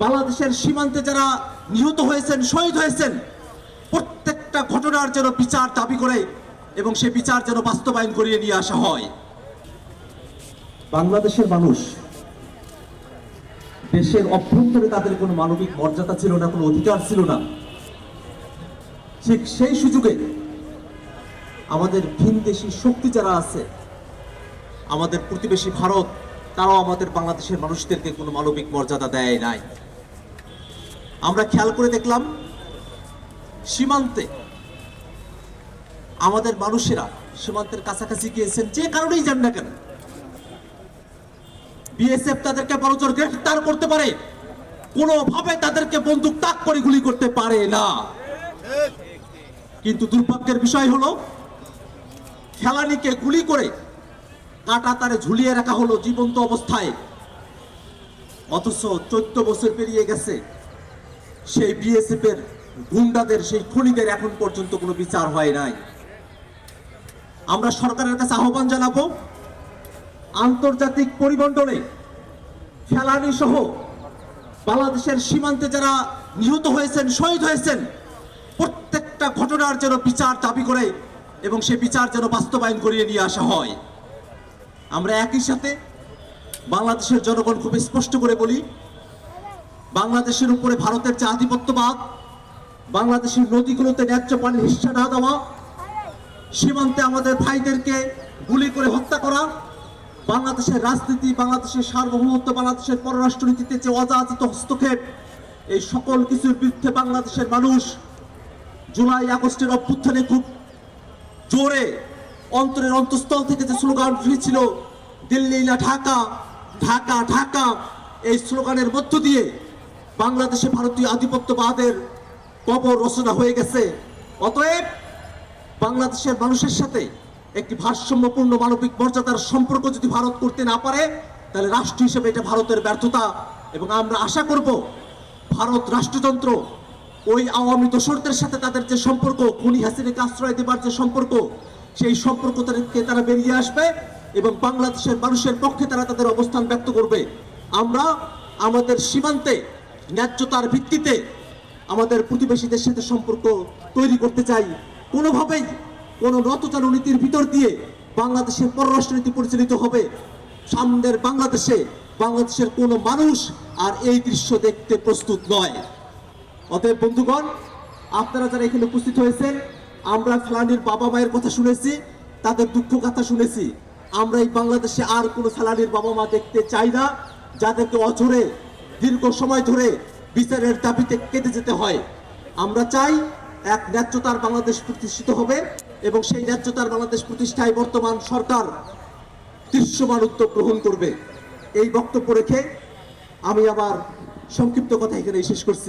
বাংলাদেশের সীমান্তে যারা নিহত হয়েছেন, শহীদ হয়েছেন, প্রত্যেকটা ঘটনার যেন বিচার দাবি করে এবং সে বিচার যেন বাস্তবায়ন করিয়ে নিয়ে আসা হয়। বাংলাদেশের মানুষ, দেশের অভ্যন্তরে তাদের কোনো মানবিক মর্যাদা ছিল না, কোনো অধিকার ছিল না। ঠিক সেই সুযোগে আমাদের ভিন ভিনদেশি শক্তি যারা আছে, আমাদের প্রতিবেশী ভারত তারাও আমাদের বাংলাদেশের মানুষদেরকে কোনো মানবিক মর্যাদা দেয় নাই। আমরা খেয়াল করে দেখলাম, সীমান্তে আমাদের মানুষেরা সীমান্তের কাছাকাছি গিয়েছেন, যে কারণেই যান না কেন। বিএসএফ তাদেরকে বড়জোর গ্রেফতার করতে পারে, কোনোভাবে তাদেরকে বন্দুক তাক করে গুলি করতে পারে না। কিন্তু দুর্ভাগ্যের বিষয় হলো, খেলানিকে গুলি করে কাটা তারে ঝুলিয়ে রাখা হলো জীবন্ত অবস্থায়। অথচ চোদ্দ বছর পেরিয়ে গেছে। সেই বিএসএফ এর গুন্ডাদের, সেই খুনিদের এখন পর্যন্ত কোনো বিচার হয় নাই। আমরা সরকারের কাছে আহ্বান জানাব, আন্তর্জাতিক পরিমণ্ডলে ফেলানি সহ বাংলাদেশের সীমান্তে যারা নিহত হয়েছেন, শহীদ হয়েছেন, প্রত্যেকটা ঘটনার যেন বিচার দাবি করে এবং সে বিচার যেন বাস্তবায়ন করিয়ে নিয়ে আসা হয়। আমরা একই সাথে বাংলাদেশের জনগণ খুব স্পষ্ট করে বলি, বাংলাদেশের উপরে ভারতের যে আধিপত্যবাদ, বাংলাদেশের নদীগুলোতে ন্যায্য পানির হিস্সা না দেওয়া, সীমান্তে আমাদের ভাইদেরকে গুলি করে হত্যা করা, বাংলাদেশের রাজনীতি, বাংলাদেশের সার্বভৌমত্ব, বাংলাদেশের পররাষ্ট্রনীতিতে যে অযাচিত হস্তক্ষেপ, এই সকল কিছুর বিরুদ্ধে বাংলাদেশের মানুষ জুলাই আগস্টের অভ্যুত্থানে খুব জোরে অন্তরের অন্তঃস্থল থেকে যে স্লোগান উঠেছিল, দিল্লি না ঢাকা ঢাকা ঢাকা, এই স্লোগানের মধ্য দিয়ে বাংলাদেশে ভারতীয় আধিপত্যবাদের কবর রচনা হয়ে গেছে। অতএব বাংলাদেশের মানুষের সাথে একটি ভারসাম্যপূর্ণ মানবিক মর্যাদার সম্পর্ক যদি ভারত করতে না পারে, তাহলে রাষ্ট্র হিসেবে এটা ভারতের ব্যর্থতা। এবং আমরা আশা করব ভারত রাষ্ট্রতন্ত্র ওই আওয়ামী দোসরদের সাথে তাদের যে সম্পর্ক, খুনি হাসিনাকে আশ্রয় দেবার যে সম্পর্ক সেই সম্পর্ক থেকে তারা বেরিয়ে আসবে এবং বাংলাদেশের মানুষের পক্ষে তারা তাদের অবস্থান ব্যক্ত করবে। আমরা আমাদের সীমান্তে, ন্যায্যতার ভিত্তিতে আমাদের প্রতিবেশীদের সাথে সম্পর্ক তৈরি করতে চাই। কোনোভাবেই কোনো নতচারু নীতির ভিতর দিয়ে বাংলাদেশের পররাষ্ট্রনীতি পরিচালিত হবে। সামনের বাংলাদেশে বাংলাদেশের কোনো মানুষ আর এই দৃশ্য দেখতে প্রস্তুত নয়। অতএব বন্ধুগণ, আপনারা যারা এখানে উপস্থিত হয়েছেন আমরা ফেলানির বাবা মায়ের কথা শুনেছি, তাদের দুঃখ কথা শুনেছি। আমরা এই বাংলাদেশে আর কোনো ফেলানির বাবা মা দেখতে চাই না, যাদেরকে অঝরে, দীর্ঘ সময় ধরে বিচারের দাবিতে কেটে যেতে হয়। আমরা চাই এক ন্যায্যতার বাংলাদেশ প্রতিষ্ঠিত হবে এবং সেই ন্যায্যতার বাংলাদেশ প্রতিষ্ঠায় বর্তমান সরকার দৃশ্যমান উদ্যোগ গ্রহণ করবে। এই বক্তব্য রেখে আমি আবার সংক্ষিপ্ত কথা এখানে শেষ করছি।